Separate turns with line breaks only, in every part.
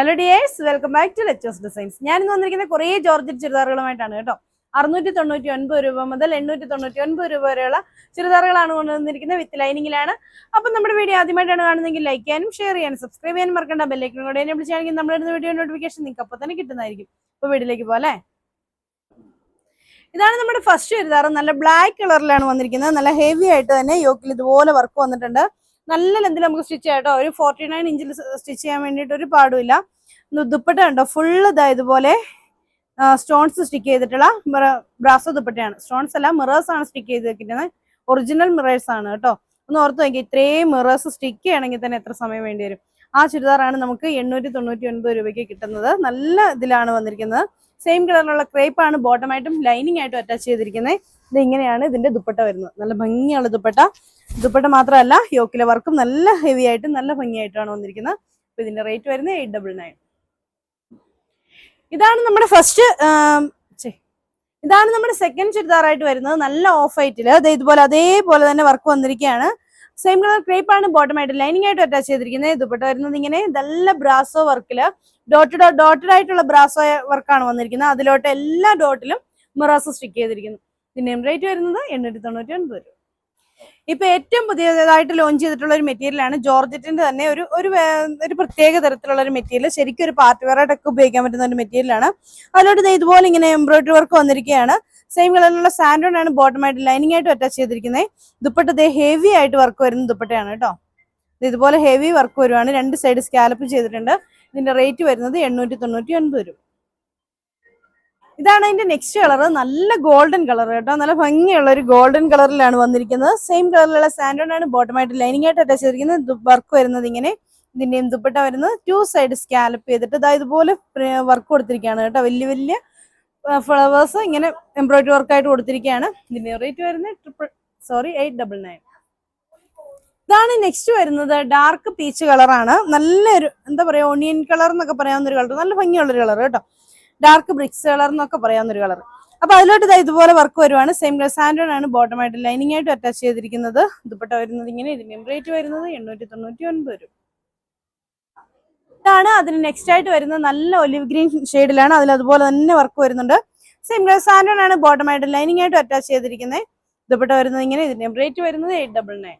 Hello dears welcome back to Lechers designs ഞാൻ ഇന്ന് വന്നിരിക്കുന്ന കുറേ ജോർജറ്റ് ചുരിദാറുകളുമായിട്ടാണ് കേട്ടോ. അറുന്നൂറ്റി തൊണ്ണൂറ്റി ഒൻപത് രൂപ മുതൽ എണ്ണൂറ്റി തൊണ്ണൂറ്റി ഒൻപത് രൂപ വരെയുള്ള ചുരിദാറുകളാണ് കൊണ്ടുവന്നിരിക്കുന്നത് വിത്ത് ലൈനിങ്ങിലാണ്. അപ്പം നമ്മുടെ വീഡിയോ ആദ്യമായിട്ടാണ് കാണുന്നതെങ്കിൽ ലൈക്ക് ചെയ്യാനും ഷെയർ ചെയ്യാനും സബ്സ്ക്രൈബ് ചെയ്യാനും മറക്കേണ്ട. ബെല്ലൈക്കനും കൂടെ എന്നെ വിളിച്ചാണെങ്കിൽ നമ്മളിടുന്ന വീഡിയോ നോട്ടിഫിക്കേഷൻ നിങ്ങൾക്ക് അപ്പോൾ തന്നെ കിട്ടുന്നതായിരിക്കും. അപ്പോൾ വീഡിയോയിലേക്ക് പോലെ ഇതാണ് നമ്മുടെ ഫസ്റ്റ് ചുരിദാർ നല്ല ബ്ലാക്ക് കളറിലാണ് വന്നിരിക്കുന്നത്. നല്ല ഹെവി ആയിട്ട് തന്നെ യോക്കിൽ ഇതുപോലെ വർക്ക് വന്നിട്ടുണ്ട്. നല്ല ലെന്തിൽ നമുക്ക് സ്റ്റിച്ച് ചെയ്യാം ഒരു ഫോർട്ടി നയൻ ഇഞ്ചിൽ സ്റ്റിച്ച് ചെയ്യാൻ വേണ്ടിയിട്ട് ഒരു പാടുമില്ല ദുപ്പട്ട ഉണ്ടോ ഫുള്ള് ഇതാ ഇതുപോലെ സ്റ്റോൺസ് സ്റ്റിക്ക് ചെയ്തിട്ടുള്ള ബ്രാസോ ദുപ്പട്ടയാണ്. സ്റ്റോൺസ് അല്ല മിറേഴ്സ് ആണ് സ്റ്റിക്ക് ചെയ്തിരിക്കുന്നത് ഒറിജിനൽ മിറേഴ്സ് ആണ് കേട്ടോ. ഒന്ന് ഓർത്ത് നോക്കി ഇത്രയും മിറേഴ്സ് സ്റ്റിക്ക് ചെയ്യണമെങ്കിൽ തന്നെ എത്ര സമയം വേണ്ടി വരും? ആ ചുരിദാറാണ് നമുക്ക് എണ്ണൂറ്റി തൊണ്ണൂറ്റി ഒൻപത് രൂപയ്ക്ക് കിട്ടുന്നത്. നല്ല ഇതിലാണ് വന്നിരിക്കുന്നത്. സെയിം കളറിലുള്ള ക്രേപ്പ് ആണ് ബോട്ടമായിട്ടും ലൈനിങ് ആയിട്ടും അറ്റാച്ച് ചെയ്തിരിക്കുന്നത് ഇത് ഇങ്ങനെയാണ് ഇതിന്റെ ദുപ്പട്ട വരുന്നത്. നല്ല ഭംഗിയുള്ള ദുപ്പട്ട. ദുപ്പട്ട മാത്രമല്ല യോക്കിലെ വർക്കും നല്ല ഹെവി ആയിട്ടും നല്ല ഭംഗിയായിട്ടാണ് വന്നിരിക്കുന്നത്. അപ്പൊ ഇതിന്റെ റേറ്റ് വരുന്നത് എയ്റ്റ് ഡബിൾ നയൻ ഇതാണ് നമ്മുടെ ഫസ്റ്റ് ഇതാണ് നമ്മുടെ സെക്കൻഡ് ചുരിദാറായിട്ട് വരുന്നത്. നല്ല ഓഫ് വൈറ്റിൽ ഇതുപോലെ അതേപോലെ തന്നെ വർക്ക് വന്നിരിക്കുകയാണ്. സെയിം കളർ ക്രേപ്പ് ആണ് ബോട്ടം ആയിട്ട് ലൈനിങ് ആയിട്ട് അറ്റാച്ച് ചെയ്തിരിക്കുന്നത്. ദുപ്പട്ട വരുന്നത് ഇങ്ങനെ നല്ല ബ്രാസോ വർക്കിൽ ഡോട്ടഡ് ഡോട്ടഡ് ആയിട്ടുള്ള ബ്രാസോ വർക്കാണ് വന്നിരിക്കുന്നത്. അതിലോട്ട് എല്ലാ ഡോട്ടിലും മിറാസ് സ്റ്റിക്ക് ചെയ്തിരിക്കുന്നു. ഇതിന്റെ റേറ്റ് വരുന്നത് എണ്ണൂറ്റി തൊണ്ണൂറ്റി ഒൻപത് രൂപ. ഇപ്പൊ ഏറ്റവും പുതിയതായിട്ട് ലോഞ്ച് ചെയ്തിട്ടുള്ള ഒരു മെറ്റീരിയൽ ആണ് ജോർജറ്റിന്റെ തന്നെ ഒരു ഒരു ഒരു പ്രത്യേക തരത്തിലുള്ള ഒരു മെറ്റീരിയൽ ശരിക്കും ഒരു പാർട്ടി വെയർ ആയിട്ടൊക്കെ ഉപയോഗിക്കാൻ പറ്റുന്ന ഒരു മെറ്റീരിയൽ ആണ്. അതിലോട്ട് ഇതുപോലെ ഇങ്ങനെ എംബ്രോയിഡറി വർക്ക് വന്നിരിക്കുകയാണ്. സെയിം കളറിലുള്ള സാൻഡോൺ ആണ് ബോട്ടം ആയിട്ട് ലൈനിങ് ആയിട്ട് അറ്റാച്ച് ചെയ്തിരിക്കുന്നത്. ദുപ്പട്ട ഹെവി ആയിട്ട് വർക്ക് വരുന്ന ദുപ്പട്ടയാണ് കേട്ടോ ഇത് ഇതുപോലെ ഹെവി വർക്ക് വരുവാണ്. രണ്ട് സൈഡ് സ്കാലപ്പ് ചെയ്തിട്ടുണ്ട്. ഇതിന്റെ റേറ്റ് വരുന്നത് എണ്ണൂറ്റി തൊണ്ണൂറ്റി ഒൻപത് രൂപ. ഇതാണ് അതിന്റെ നെക്സ്റ്റ് കളർ നല്ല ഗോൾഡൻ കളർ കേട്ടോ നല്ല ഭംഗിയുള്ള ഒരു ഗോൾഡൻ കളറിലാണ് വന്നിരിക്കുന്നത്. സെയിം കളറിലുള്ള സാൻഡോൺ ആണ് ബോട്ടമായിട്ട് ലൈനിങ് ആയിട്ട് അറ്റാച്ച് ചെയ്തിരിക്കുന്നത്. വർക്ക് വരുന്നത് ഇങ്ങനെ. ഇതിന്റെയും ദുപ്പട്ട വരുന്നത് ടു സൈഡ് സ്കാലപ്പ് ചെയ്തിട്ട് ഇതാ ഇതുപോലെ വർക്ക് കൊടുത്തിരിക്കുകയാണ് കേട്ടോ വലിയ വലിയ ഫ്ലവേഴ്സ് ഇങ്ങനെ എംബ്രോയിഡറി വർക്ക് ആയിട്ട് കൊടുത്തിരിക്കുകയാണ് ഇതിന്റെ റേറ്റ് വരുന്നത് triple sorry eight double nine ഇതാണ് നെക്സ്റ്റ് വരുന്നത് ഡാർക്ക് പീച്ച് കളറാണ് നല്ലൊരു എന്താ പറയാ ഓണിയൻ കളർ എന്നൊക്കെ പറയാവുന്ന ഒരു കളർ നല്ല ഭംഗിയുള്ള ഒരു കളർ കേട്ടോ. ഡാർക്ക് ബ്രിക്സ് കളർ എന്നൊക്കെ പറയാവുന്ന ഒരു കളർ അപ്പൊ അതിലോട്ട് ഇതാ ഇതുപോലെ വർക്ക് വരുവാണ്. സെയിം കളർ സാൻഡോൺ ആണ്. ബോട്ടം ആയിട്ട് ലൈനിങ് ആയിട്ട് അറ്റാച്ച് ചെയ്തിരിക്കുന്നത്. ദുപ്പട്ട വരുന്നത് ഇങ്ങനെ ഇതിന്റെ റേറ്റ് വരുന്നത് എണ്ണൂറ്റി തൊണ്ണൂറ്റി ഒൻപത് രൂപ. ഇതാണ് അതിന് നെക്സ്റ്റ് ആയിട്ട് വരുന്നത് നല്ല ഒലിവ് ഗ്രീൻ ഷെയ്ഡിലാണ് അതിൽ അതുപോലെ തന്നെ വർക്ക് വരുന്നുണ്ട്. സെയിം കളർ സാൻഡോൺ ആണ് ബോട്ടം ആയിട്ട് ലൈനിങ് ആയിട്ട് അറ്റാച്ച് ചെയ്തിരിക്കുന്നത്. ഇതുപെട്ട വരുന്നത് ഇങ്ങനെ ഇതിന്റെ റേറ്റ് വരുന്നത് എയ്റ്റ് ഡബിൾ നയൻ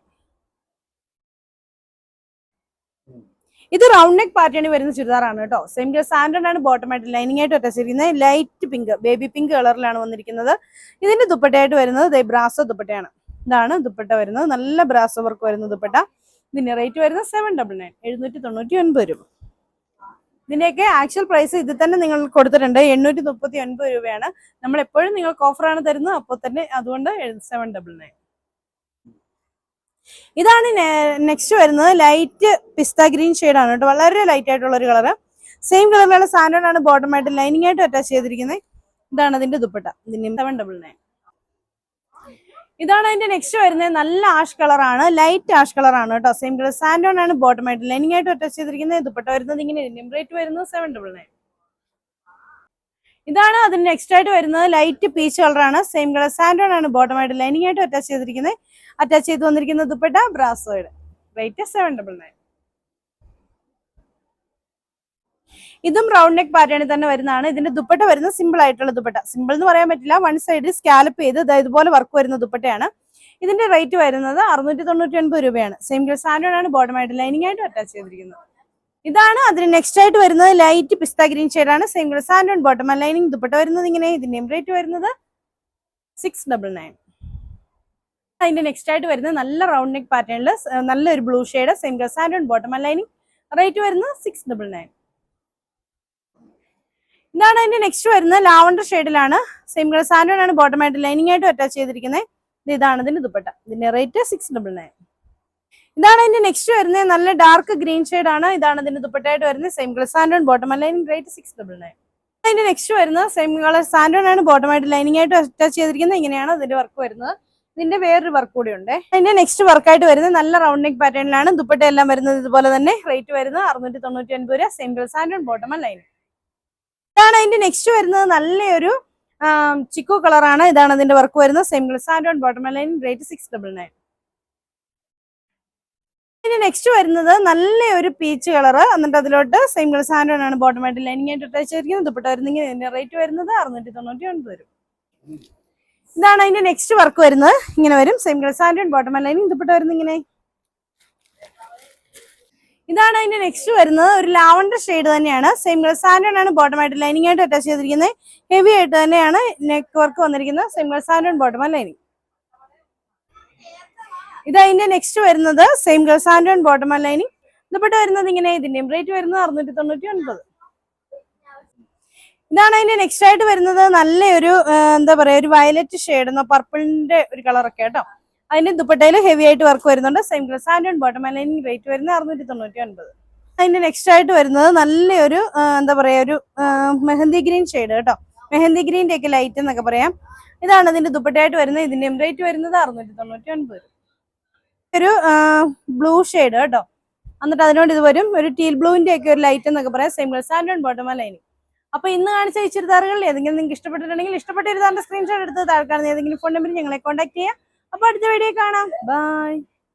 ഇത് റൗണ്ട് നെക്ക് പാറ്റേണിൽ വരുന്ന ചുരിദാറാണ് കേട്ടോ. സെയിം കളർ സാൻഡോൺ ആണ് ബോട്ടം ആയിട്ട് ലൈനിങ് ആയിട്ട് അറ്റാച്ച് ചെയ്തിരിക്കുന്നത്. ലൈറ്റ് പിങ്ക് ബേബി പിങ്ക് കളറിലാണ് വന്നിരിക്കുന്നത്. ഇതിന്റെ ദുപ്പട്ടയായിട്ട് വരുന്നത് ബ്രാസോ ദുപ്പട്ടയാണ്. ഇതാണ് ദുപ്പട്ട വരുന്നത്. നല്ല ബ്രാസോ വർക്ക് വരുന്ന ദുപ്പട്ട. ഇതിന്റെ റേറ്റ് വരുന്നത് സെവൻ ഡബിൾ നയൻ എഴുന്നൂറ്റി തൊണ്ണൂറ്റി ഒൻപത് രൂപ. ഇതിന്റെയൊക്കെ ആക്ച്വൽ പ്രൈസ് ഇതിൽ തന്നെ നിങ്ങൾ കൊടുത്തിട്ടുണ്ട്. എണ്ണൂറ്റി മുപ്പത്തി ഒൻപത് രൂപയാണ്. നമ്മൾ എപ്പോഴും നിങ്ങൾക്ക് ഓഫറാണ് തരുന്നത്. അപ്പോൾ തന്നെ അതുകൊണ്ട് സെവൻ ഡബിൾ നയൻ ഇതാണ് നെക്സ്റ്റ് വരുന്നത് ലൈറ്റ് പിസ്ത ഗ്രീൻ ആണ് കേട്ടോ. വളരെ ലൈറ്റ് ആയിട്ടുള്ള ഒരു കളർ സെയിം കളറിലുള്ള സാധനമാണ് ആണ് ബോട്ടം ആയിട്ട് ലൈനിങ് ആയിട്ട് അറ്റാച്ച് ചെയ്തിരിക്കുന്നത്. ഇതാണ് അതിന്റെ ദുപ്പട്ട. ഇതിന്റെ സെവൻ ഡബിൾ നയൻ ഇതാണ് അതിന്റെ നെക്സ്റ്റ് വരുന്നത്. നല്ല ആഷ് കളറാണ് ലൈറ്റ് ആഷ് കളറാണ് കേട്ടോ. സെയിം കളർ സാൻഡോൺ ആണ് ബോട്ടം ആയിട്ട് ലൈനിങ് ആയിട്ട് അറ്റാച്ച് ചെയ്തിരിക്കുന്നത്. ദുപ്പട്ട വരുന്നത് ഇങ്ങനെ റേറ്റ് വരുന്നത് സെവൻ ഡബിൾ നയൻ ഇതാണ് അതിന് നെക്സ്റ്റ് ആയിട്ട് വരുന്നത്. ലൈറ്റ് പീച്ച് കളറാണ് സെയിം കളർ സാൻഡോൺ ആണ് ബോട്ടം ആയിട്ട് ലൈനിങ് ആയിട്ട് അറ്റാച്ച് ചെയ്തിരിക്കുന്നത്. അറ്റാച്ച് ചെയ്ത് വന്നിരിക്കുന്നത് ദുപ്പട്ട ബ്രാസോയുടെ റേറ്റ് സെവൻ ഡബിൾ നയൻ ഇതും റൗണ്ട് നെക്ക് പാറ്റേണിൽ തന്നെ വരുന്നതാണ്. ഇതിന്റെ ദുപ്പട്ട വരുന്നത് സിമ്പിൾ ആയിട്ടുള്ള ദുപ്പട്ട. സിമ്പിൾ എന്ന് പറയാൻ പറ്റില്ല. വൺ സൈഡിൽ സ്കാലപ്പ് ചെയ്ത് ഇതുപോലെ വർക്ക് വരുന്ന ദുപ്പട്ടയാണ്. ഇതിന്റെ റേറ്റ് വരുന്നത് അറുന്നൂറ്റി തൊണ്ണൂറ്റി ഒൻപത് രൂപയാണ് സെയിം സാൻഡോൺ ആണ്. ബോട്ടം ആയിട്ട് ലൈനിങ് ആയിട്ട് അറ്റാച്ച് ചെയ്തിരിക്കുന്നത് ഇതാണ് അതിന് നെക്സ്റ്റ് ആയിട്ട് വരുന്നത് ലൈറ്റ് പിസ്ത ഗ്രീൻ ഷെയ്ഡാണ് same santoon bottom lining dupatta വരുന്നത് ഇങ്ങനെ. ഇതിന്റെയും റേറ്റ് വരുന്നത് സിക്സ് ഡബിൾ നയൻ അതിന്റെ നെക്സ്റ്റ് ആയിട്ട് വരുന്നത് നല്ല റൗണ്ട് നെക്ക് പാറ്റേണിൽ നല്ലൊരു blue shade same santoon bottom lining rate വരുന്നത് സിക്സ് ഡബിൾ നയൻ ഇതാണ് അതിന്റെ നെക്സ്റ്റ് വരുന്നത് ലാവണ്ടർ ഷെയ്ഡിലാണ് സെയിം കളർ സാൻഡോൺ ആണ് ബോട്ടം ആയിട്ട് ലൈനിങ് ആയിട്ട് അറ്റാച്ച് ചെയ്തിരിക്കുന്നത്. ഇത് ഇതാണ് ഇതിന്റെ ദുപ്പട്ട. ഇതിന്റെ റേറ്റ് സിക്സ് ഡബിൾ നയൻ ഇതാണ് അതിന്റെ നെക്സ്റ്റ് വരുന്നത്. നല്ല ഡാർക്ക് ഗ്രീൻ ആണ്. ഇതാണ് ഇതിന് ദുപ്പട്ടയായിട്ട് വരുന്നത്. Same colour santoon bottom lining rate six double nine അതിന്റെ നെക്സ്റ്റ് വരുന്നത് സെയിം കളർ സാൻഡോൺ ആണ് ബോട്ടം ആയിട്ട് ലൈനിങ് ആയിട്ട് അറ്റാച്ച് ചെയ്തിരിക്കുന്നത്. ഇങ്ങനെയാണ് ഇതിന്റെ വർക്ക് വരുന്നത്. ഇതിന്റെ വേറൊരു വർക്ക് കൂടി ഉണ്ട്. അതിന്റെ നെക്സ്റ്റ് വർക്കായിട്ട് വരുന്നത് നല്ല റൗണ്ട് നെക്ക് പാറ്റേണിലാണ് ദുപ്പട്ട എല്ലാം വരുന്നത് ഇതുപോലെ തന്നെ. റേറ്റ് വരുന്നത് അറുന്നൂറ്റി തൊണ്ണൂറ്റി ഒൻപത് രൂപ. Same colour santoon bottom lining ഇതാണ് അതിന്റെ നെക്സ്റ്റ് വരുന്നത് നല്ലൊരു ചിക്കു കളറാണ് ഇതാണ് അതിന്റെ വർക്ക് വരുന്നത്. Same colour on bottom line rate six double nine ഇനി നെക്സ്റ്റ് വരുന്നത് നല്ല ഒരു പീച്ച് കളർ എന്നിട്ട് അതിലോട്ട് സെയിം കളർ സാൻഡോൺ ആണ് ബോട്ടം ആയിട്ട് ലൈനിങ് ആയിട്ട് അറ്റാച്ച് ചെയ്തിരിക്കുന്നത്. ദുപ്പട്ട വരുന്നെങ്കിൽ ഇതിന്റെ റേറ്റ് വരുന്നത് അറുന്നൂറ്റി തൊണ്ണൂറ്റി ഒൻപത് വരും. ഇതാണ് അതിന്റെ നെക്സ്റ്റ് വർക്ക് വരുന്നത്. ഇങ്ങനെ വരും. Same colour santoon bottom lining dupatta വരുന്നത് ഇങ്ങനെ. ഇതാണ് അതിന്റെ നെക്സ്റ്റ് വരുന്നത്. ഒരു ലാവണ്ടർ ഷെയ്ഡ് തന്നെയാണ്. സെയിം കളർ സാൻഡോൺ ആണ് ബോട്ടം ആയിട്ട് ലൈനിങ് ആയിട്ട് അറ്റാച്ച് ചെയ്തിരിക്കുന്നത്. ഹെവി ആയിട്ട് തന്നെയാണ് നെക്ക് വർക്ക് വന്നിരിക്കുന്നത്. Same colour santoon bottom lining ഇത് അതിന്റെ നെക്സ്റ്റ് വരുന്നത് same colour santoon bottom lining dupatta വരുന്നത് ഇങ്ങനെ. ഇതിന്റെയും റേറ്റ് വരുന്നത് അറുന്നൂറ്റി തൊണ്ണൂറ്റി ഒൻപത് ഇതാണ് അതിന്റെ നെക്സ്റ്റ് ആയിട്ട് വരുന്നത്. നല്ലൊരു എന്താ പറയാ ഒരു വയലറ്റ് ഷെയ്ഡ് പർപ്പിളിന്റെ ഒരു കളറൊക്കെ കേട്ടോ. അതിന്റെ ദുപ്പട്ടയിൽ ഹെവി ആയിട്ട് വർക്ക് വരുന്നുണ്ട്. Same colour santoon bottom lining rate വരുന്നത് അറുന്നൂറ്റി തൊണ്ണൂറ്റി ഒൻപത് അതിന്റെ നെക്സ്റ്റ് ആയിട്ട് വരുന്നത് നല്ലൊരു എന്താ പറയാ ഒരു മെഹന്തി ഗ്രീൻ ഷെയ്ഡ് കേട്ടോ. മെഹന്തി ഗ്രീന്റെ ഒക്കെ ലൈറ്റ് എന്നൊക്കെ പറയാം. ഇതാണ് ഇതിന്റെ ദുപ്പട്ടയായിട്ട് വരുന്നത്. ഇതിന്റെ റേറ്റ് വരുന്നത് അറുന്നൂറ്റി തൊണ്ണൂറ്റി ഒൻപത് ഒരു ബ്ലൂ ഷെയ്ഡ് കേട്ടോ. എന്നിട്ട് അതിനോട് ഇത് വരും. ഒരു ടീൽ ബ്ലൂവിന്റെ ഒക്കെ ഒരു ലൈറ്റ് എന്നൊക്കെ പറയാം. Same colour santoon bottom lining അപ്പൊ ഇന്ന് കാണിച്ച ഈ ചുരിദാറുകളിൽ ഏതെങ്കിലും നിങ്ങൾക്ക് ഇഷ്ടപ്പെട്ടിട്ടുണ്ടെങ്കിൽ ഇഷ്ടപ്പെട്ട ഒരു സ്ക്രീൻഷോട്ട് എടുത്ത് താഴെ കാണുന്ന ഏതെങ്കിലും ഫോൺ നമ്പർ ഞങ്ങളെ കോൺടാക്ട് ചെയ്യാം. അപ്പൊ അടുത്ത വീഡിയോ കാണാം. ബൈ